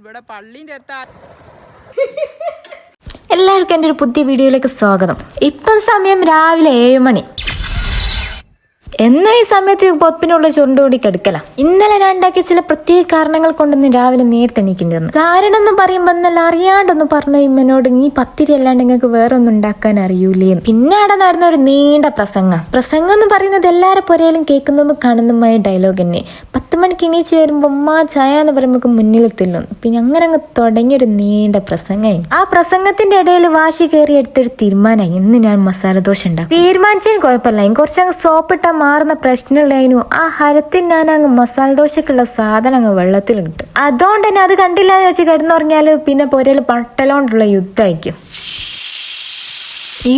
ഇവിടെ പള്ളീന്റെ എല്ലാവർക്കും എന്റെ ഒരു പുതിയ വീഡിയോയിലേക്ക് സ്വാഗതം. ഇപ്പം സമയം രാവിലെ ഏഴ് മണി. എന്ന ഈ സമയത്ത് പൊപ്പിനുള്ള ചുരുണ്ട് കൂടി കിടക്കല. ഇന്നലെ ഞാൻ ഉണ്ടാക്കിയ ചില പ്രത്യേക കാരണങ്ങൾ കൊണ്ടൊന്ന് രാവിലെ നേരത്തെ എണീക്കേണ്ടി വന്നു. കാരണം എന്ന് പറയുമ്പോൾ എന്നല്ല അറിയാണ്ടൊന്ന് പറഞ്ഞു ഇമ്മനോട് നീ പത്തിരി അല്ലാണ്ട് നിങ്ങൾക്ക് വേറെ ഒന്നും ഉണ്ടാക്കാൻ അറിയൂലേ പിന്നെ അവിടെ നടന്ന ഒരു നീണ്ട പ്രസംഗം. പ്രസംഗം എന്ന് പറയുന്നത് എല്ലാവരും പുരയിലും കേൾക്കുന്നതും കാണുന്നതുമായ ഡയലോഗ് തന്നെ. മണിക്ക് എണീച്ച് വരുമ്പോൾ ഉമ്മ ചായ എന്ന് പറയുമ്പോൾ മുന്നിൽ മുന്നിലെത്തില്ലും പിന്നെ അങ്ങനെ അങ്ങ് തുടങ്ങിയൊരു നീണ്ട പ്രസംഗമായി. ആ പ്രസംഗത്തിന്റെ ഇടയിൽ വാശി കയറി എടുത്തൊരു തീരുമാനമായി. ഇന്ന് ഞാൻ മസാല ദോശ ഉണ്ടാക്കും. തീരുമാനിച്ചതിന് കുഴപ്പമില്ല. കുറച്ചങ്ങ് സോപ്പിട്ട മാറുന്ന പ്രശ്നമുള്ളതിനു ആ ഹരത്തിൽ ഞാൻ അങ്ങ് മസാല ദോശക്കുള്ള സാധനം അങ്ങ് വെള്ളത്തിലിട്ടു. അതുകൊണ്ട് തന്നെ അത് കണ്ടില്ല എന്ന് വെച്ച് കിടന്നുറങ്ങിയാൽ പിന്നെ പൊരയിൽ പട്ടലോണ്ടുള്ള യുദ്ധമായിരിക്കും.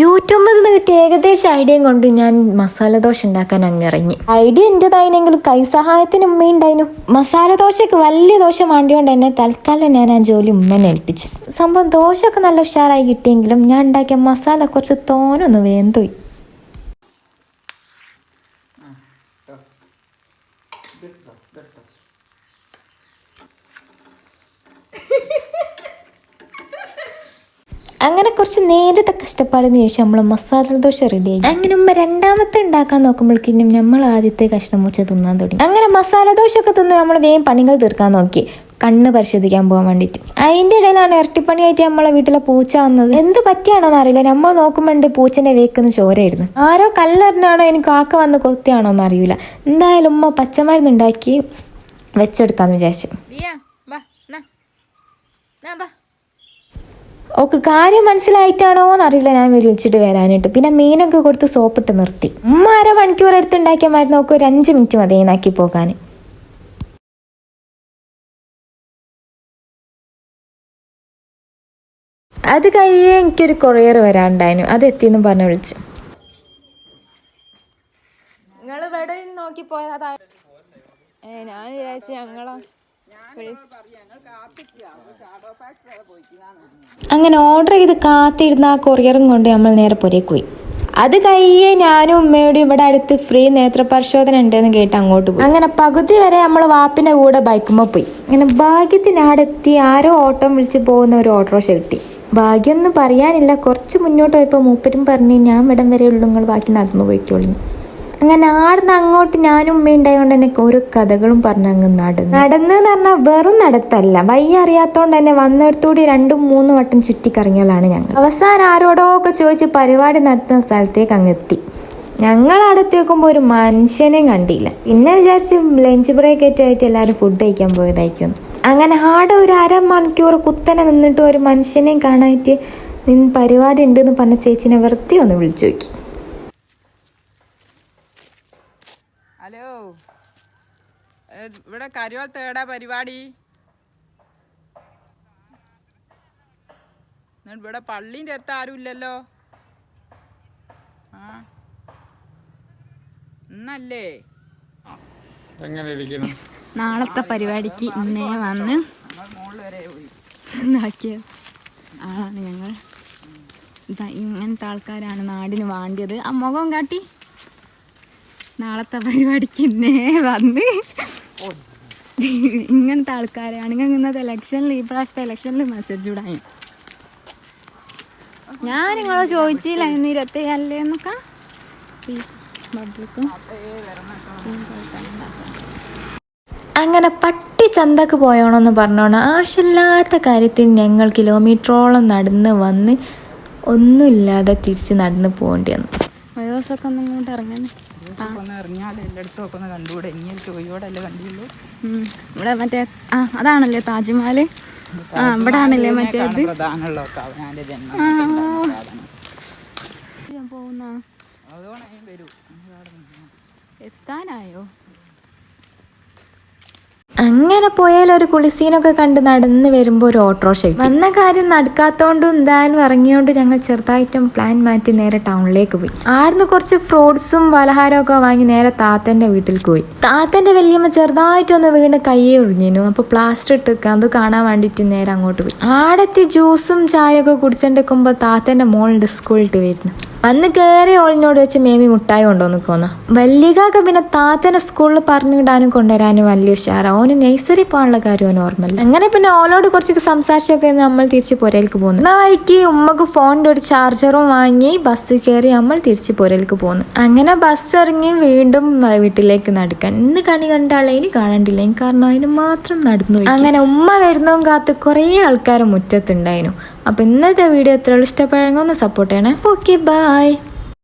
യൂട്യൂബിൽ നിന്ന് കിട്ടിയ ഏകദേശം ഐഡിയ കൊണ്ട് ഞാൻ മസാല ദോശ ഉണ്ടാക്കാൻ അങ്ങ് ഇറങ്ങി. ഐഡിയ എന്റേതായിനെങ്കിലും കൈസഹായത്തിന് ഉമ്മയുണ്ടായിരുന്നു മസാല ദോശക്ക് വലിയ ദോശ വേണ്ടിയോണ്ട് തന്നെ തൽക്കാലം ഞാൻ ആ ജോലി ഉമ്മനെ ഏൽപ്പിച്ചു. സംഭവം ദോശയൊക്കെ നല്ല ഉഷാറായി കിട്ടിയെങ്കിലും ഞാൻ ഉണ്ടാക്കിയ മസാല കുറച്ച് തോനൊന്ന് വേന്തോയി അങ്ങനെ കുറച്ച് നേരത്തെ കഷ്ടപ്പാടിന് ശേഷം നമ്മൾ മസാല ദോശ റെഡി ആയി. അങ്ങനെ ഉമ്മ രണ്ടാമത്തെ ഉണ്ടാക്കാൻ നോക്കുമ്പോഴേക്കും നമ്മൾ ആദ്യത്തെ കഷ്ണം മുച്ച തിന്നാൻ തുടങ്ങി. അങ്ങനെ മസാല ദോശ ഒക്കെ തിന്ന് നമ്മൾ വേഗം പണികൾ തീർക്കാൻ നോക്കി. കണ്ണ് പരിശോധിക്കാൻ പോകാൻ വേണ്ടിയിട്ട്. അതിന്റെ ഇടയിലാണ് ഇരട്ടിപ്പണിയായിട്ട് നമ്മളെ വീട്ടിലെ പൂച്ച വന്നത്. എന്ത് പറ്റിയാണോന്ന് അറിയില്ല. നമ്മൾ നോക്കുമ്പോണ്ട് പൂച്ചന്റെ വേക്കുന്ന ചോരയായിരുന്നു ആരോ കല്ലെറിഞ്ഞാണോ എനിക്ക് കാക്ക വന്ന് കൊത്തിയാണോ എന്ന് അറിയില്ല എന്തായാലും ഉമ്മ പച്ചമരുന്ന് ഉണ്ടാക്കി വെച്ചെടുക്കാന്ന് വിചാരിച്ചു. ഓക്ക് കാര്യം മനസ്സിലായിട്ടാണോ എന്നറിയില്ല. ഞാൻ വിളിച്ചിട്ട് വരാനായിട്ട്. പിന്നെ മീനൊക്കെ കൊടുത്ത് സോപ്പിട്ട് നിർത്തി. ഉമ്മ അര മണിക്കൂർ എടുത്ത് ഉണ്ടാക്കിയ മരുന്ന് നോക്ക് ഒരു അഞ്ച് മിനിറ്റ് മതി നാക്കി പോകാൻ. അത് കഴിയേ എനിക്കൊരു കൊറിയർ വരാണ്ടായിരുന്നു അത് എത്തിയെന്നും പറഞ്ഞ് വിളിച്ചു. നിങ്ങൾ ഇവിടെ നോക്കി പോയതാ ഏ ഞാൻ വിചാരിച്ചു ഞങ്ങളാ അങ്ങനെ ഓർഡർ ചെയ്ത് കാത്തിരുന്ന ആ കൊറിയറും കൊണ്ട് നമ്മൾ നേരെ പുരേക്ക് പോയി. അത് കഴിയേ ഞാനും ഉമ്മയോടും ഇവിടെ അടുത്ത് ഫ്രീ നേത്രപരിശോധന ഉണ്ടെന്ന് കേട്ട് അങ്ങോട്ട് പോയി. അങ്ങനെ പകുതി വരെ നമ്മൾ വാപ്പിന്റെ കൂടെ ബൈക്കുമ്പോൾ പോയി. അങ്ങനെ ഭാഗ്യത്തിന് അവിടെ എത്തി ആരോ ഓട്ടം വിളിച്ച് പോകുന്ന ഒരു ഓട്ടോറിക്ഷ കിട്ടി. ഭാഗ്യമൊന്നും പറയാനില്ല കുറച്ച് മുന്നോട്ട് പോയപ്പോൾ മൂപ്പരും പറഞ്ഞ് ഞാൻ ഇവിടം വരെ നിങ്ങൾ ബാക്കി നടന്നു പോയിക്കോളി. അങ്ങനെ ആടുന്ന് അങ്ങോട്ട് ഞാനും ഉമ്മ ഉണ്ടായതുകൊണ്ട് തന്നെ ഓരോ കഥകളും പറഞ്ഞ് അങ്ങ് നടന്നു. നടന്ന് എന്ന് പറഞ്ഞാൽ വെറും നടത്തല്ല. വയ്യ അറിയാത്തോണ്ട് തന്നെ വന്നിടത്തൂടി രണ്ടും മൂന്നും വട്ടം ചുറ്റിക്കറങ്ങിയാലാണ് ഞങ്ങൾ. അവസാനം ആരോടോ ഒക്കെ ചോദിച്ച് പരിപാടി നടത്തുന്ന സ്ഥലത്തേക്ക് അങ്ങ് എത്തി. ഞങ്ങൾ അടുത്ത് ഒരു മനുഷ്യനെയും കണ്ടില്ല. പിന്നെ വിചാരിച്ച് ലഞ്ച് ബ്രേക്ക് ആയിട്ട് എല്ലാവരും ഫുഡ് കഴിക്കാൻ പോയതായിരിക്കും. അങ്ങനെ ആടെ ഒരു അരമണിക്കൂർ കുത്തനെ നിന്നിട്ട് ഒരു മനുഷ്യനെയും കാണാനായിട്ട് പരിപാടി ഉണ്ടെന്ന് പറഞ്ഞ ചേച്ചിനെ വെറുതെ ഒന്ന് വിളിച്ചു നോക്കി ഹലോ ഏ, ഇവിടെ കരുവാൾ തേടാ പരിപാടി. ഇവിടെ പള്ളീന്റെ അടുത്ത് ആരും ഇല്ലല്ലോ. ആ. ഇന്നല്ലേ? നാളത്തെ പരിപാടിക്ക് ഇന്നേ വന്ന് നമ്മൾ വരെ പോയി. ഇതാക്കിയ ആളാണ് ഞങ്ങൾ. ഇതാ ഇങ്ങനത്തെ ആൾക്കാരാണ് നാടിന് വാണ്ടിയത്. ആ മുഖം കാട്ടി. നാളത്തെ പരിപാടിക്ക് ഇന്നേ വന്ന് ഇങ്ങനത്തെ ആൾക്കാരാണ് ഇങ്ങനെ ഇന്നത്തെ ഇലക്ഷനിൽ ഈ പ്രാവശ്യത്തെ ഇലക്ഷനിൽ മത്സരിച്ചുകൂടായി ഞാൻ നിങ്ങളെ ചോദിച്ചില്ല ഇന്ന് ഇരുപത്തേഴല്ലേ എന്നൊക്കെ? ഈ അങ്ങനെ പട്ടി ചന്തക്ക് പോയോണമെന്ന് പറഞ്ഞോണം ആവശ്യമില്ലാത്ത കാര്യത്തിൽ ഞങ്ങൾ കിലോമീറ്ററോളം നടന്ന് വന്ന് ഒന്നുമില്ലാതെ തിരിച്ച് നടന്ന് പോകേണ്ടി വന്നു. ദിവസമൊക്കെ ഒന്നും ഇങ്ങോട്ട് ഇറങ്ങാൻ ഒന്ന് ഇറങ്ങിയാൽ എല്ലായിടത്തും ഒക്കെ ഒന്ന് കണ്ടുകൂടെ? ഇങ്ങനെ ചോയോടല്ലേ കണ്ടുള്ളൂ ഇവിടെ മറ്റേ ആ അതാണല്ലേ താജ്മഹൽ ആ ഇവിടെ ആണല്ലേ മറ്റേ പ്രധാനമുള്ളതൊക്കെ അവനാന്റെ ജന്മം പോകുന്ന എത്താനായോ? അങ്ങനെ പോയാൽ ഒരു കുളിസീനൊക്കെ കണ്ട് നടന്ന് വരുമ്പോൾ ഒരു ഓട്ടോറിക്ഷ. വന്ന കാര്യം നടക്കാത്തോണ്ടും എന്തായാലും ഇറങ്ങിയോണ്ട് ഞങ്ങൾ ചെറുതായിട്ടും പ്ലാൻ മാറ്റി നേരെ ടൗണിലേക്ക് പോയി. ആടുന്ന് കുറച്ച് ഫ്രൂട്ട്സും പലഹാരവും ഒക്കെ വാങ്ങി നേരെ താത്തന്റെ വീട്ടിൽ പോയി. താത്തന്റെ വല്യമ്മ ചെറുതായിട്ടൊന്ന് വീണ് കയ്യെ ഒഴിഞ്ഞിരുന്നു അപ്പൊ പ്ലാസ്റ്റർ ഇട്ട് വെക്കാം അത് കാണാൻ വേണ്ടിയിട്ട് നേരെ അങ്ങോട്ട് പോയി. ആടെത്തി ജ്യൂസും ചായയൊക്കെ കുടിച്ചെടുക്കുമ്പോൾ താത്തന്റെ മോളുണ്ട് സ്കൂളിട്ട് വരുന്നു. അന്ന് കയറി ഓളിനോട് വെച്ച് മേമി മുട്ടായി കൊണ്ടുവന്ന് പോന്ന വല്യകാക്ക പിന്നെ താത്തനെ സ്കൂളിൽ പറഞ്ഞു വിടാനും കൊണ്ടുവരാനും വലിയ ഉഷാറ. ഓന് നഴ്സറി പോകാനുള്ള കാര്യം ഓന് അങ്ങനെ പിന്നെ ഓളോട് കുറച്ചൊക്കെ സംസാരിച്ചൊക്കെ നമ്മൾ തിരിച്ച് പുരയിലേക്ക് പോകുന്നു. എന്നാ ഉമ്മക്ക് ഫോണിന്റെ ഒരു ചാർജറും വാങ്ങി ബസ് കയറി നമ്മൾ തിരിച്ച് പുരയിലേക്ക് പോകുന്നു. അങ്ങനെ ബസ് ഇറങ്ങി വീണ്ടും വീട്ടിലേക്ക് നടക്കാൻ. ഇന്ന് കണി കണ്ട ആളെ ഇനി കാണണ്ടില്ല. കാരണം അതിന് മാത്രം നടന്നു. അങ്ങനെ ഉമ്മ വരുന്നതും കാത്ത് കുറേ ആൾക്കാർ മുറ്റത്തുണ്ടായിരുന്നു. അപ്പൊ ഇന്നത്തെ വീഡിയോ എത്ര ഇഷ്ടപ്പെടുന്ന ഒന്ന് സപ്പോർട്ട് ചെയ്യണേ. Okay bye